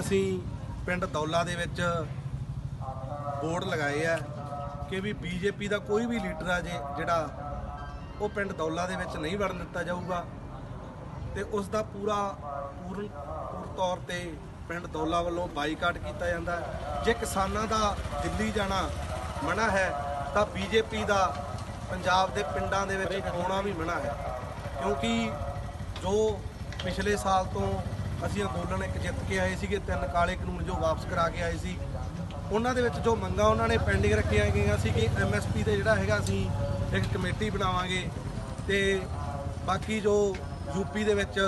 ਅਸੀਂ ਪਿੰਡ ਦੌਲਾ ਦੇ ਵਿੱਚ ਬੋਰਡ ਲਗਾਏ ਆ ਕਿ ਵੀ ਬੀਜੇਪੀ ਦਾ ਕੋਈ ਵੀ ਲੀਡਰ ਆ ਜੇ, ਜਿਹੜਾ ਉਹ ਪਿੰਡ ਦੌਲਾ ਦੇ ਵਿੱਚ ਨਹੀਂ ਵੜਨ ਦਿੱਤਾ ਜਾਊਗਾ ਤੇ ਉਸ ਦਾ ਪੂਰਾ ਪੂਰਨ ਪੂਰ ਤੌਰ ਤੇ ਪਿੰਡ ਦੌਲਾ ਵੱਲੋਂ ਬਾਈਕਾਟ ਕੀਤਾ ਜਾਂਦਾ ਜੇ ਕਿਸਾਨਾਂ ਦਾ ਦਿੱਲੀ ਜਾਣਾ ਮਨਾ ਹੈ, ਤਾਂ ਬੀਜੇਪੀ ਦਾ ਪੰਜਾਬ ਦੇ ਪਿੰਡਾਂ ਦੇ ਵਿੱਚ ਆਉਣਾ ਵੀ ਮਨਾ ਹੈ। ਕਿਉਂਕਿ ਜੋ ਪਿਛਲੇ ਸਾਲ ਤੋਂ ਅਸੀਂ ਅੰਦੋਲਨ ਇੱਕ ਜਿੱਤ ਕੇ ਆਏ ਸੀਗੇ, ਤਿੰਨ ਕਾਲੇ ਕਾਨੂੰਨ ਜੋ ਵਾਪਸ ਕਰਾ ਕੇ ਆਏ ਸੀ। ਉਹਨਾਂ ਦੇ ਵਿੱਚ ਜੋ ਮੰਗਾਂ ਉਹਨਾਂ ਨੇ ਪੈਂਡਿੰਗ ਰੱਖੀਆਂ ਗਈਆਂ ਸੀ ਕਿ ਐਮਐਸਪੀ ਤੇ ਜਿਹੜਾ ਹੈਗਾ ਅਸੀਂ ਇੱਕ ਕਮੇਟੀ ਬਣਾਵਾਂਗੇ ਤੇ ਬਾਕੀ ਜੋ ਯੂਪੀ ਦੇ ਵਿੱਚ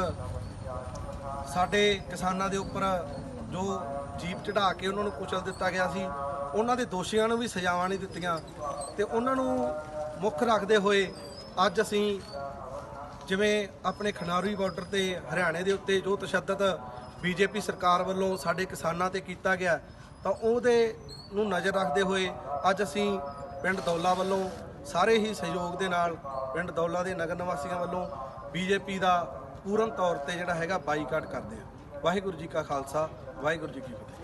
ਸਾਡੇ ਕਿਸਾਨਾਂ ਦੇ ਉੱਪਰ ਜੋ ਜੀਪ ਚੜਾ ਕੇ ਉਹਨਾਂ ਨੂੰ ਕੁਚਲ ਦਿੱਤਾ ਗਿਆ ਸੀ, ਉਹਨਾਂ ਦੇ ਦੋਸ਼ੀਆਂ ਨੂੰ ਵੀ ਸਜ਼ਾਵਾਂ ਨਹੀਂ ਦਿੱਤੀਆਂ ਤੇ ਉਹਨਾਂ ਨੂੰ ਮੁੱਖ ਰੱਖਦੇ ਹੋਏ ਅੱਜ ਅਸੀਂ ਜਿਵੇਂ ਆਪਣੇ ਖਨਾਰੀ ਬਾਰਡਰ ਤੇ ਹਰਿਆਣੇ ਦੇ ਉੱਤੇ ਜੋ ਤਸ਼ੱਦਦ ਬੀਜੇਪੀ ਸਰਕਾਰ ਵੱਲੋਂ ਸਾਡੇ ਕਿਸਾਨਾਂ ਤੇ ਕੀਤਾ ਗਿਆ, ਤਾਂ ਉਹਦੇ ਨੂੰ ਨਜ਼ਰ ਰੱਖਦੇ ਹੋਏ ਅੱਜ ਅਸੀਂ ਪਿੰਡ ਦੌਲਾ ਵੱਲੋਂ ਸਾਰੇ ਹੀ ਸਹਿਯੋਗ ਦੇ ਨਾਲ ਪਿੰਡ ਦੌਲਾ ਦੇ ਨਗਰ ਨਿਵਾਸੀਆਂ ਵੱਲੋਂ ਬੀਜੇਪੀ ਦਾ ਪੂਰਨ ਤੌਰ ਤੇ ਜਿਹੜਾ ਹੈਗਾ ਬਾਈਕਾਟ ਕਰਦੇ ਆ ਵਾਹਿਗੁਰੂ ਜੀ ਕਾ ਖਾਲਸਾ, ਵਾਹਿਗੁਰੂ ਜੀ ਕੀ ਫਤਿਹ।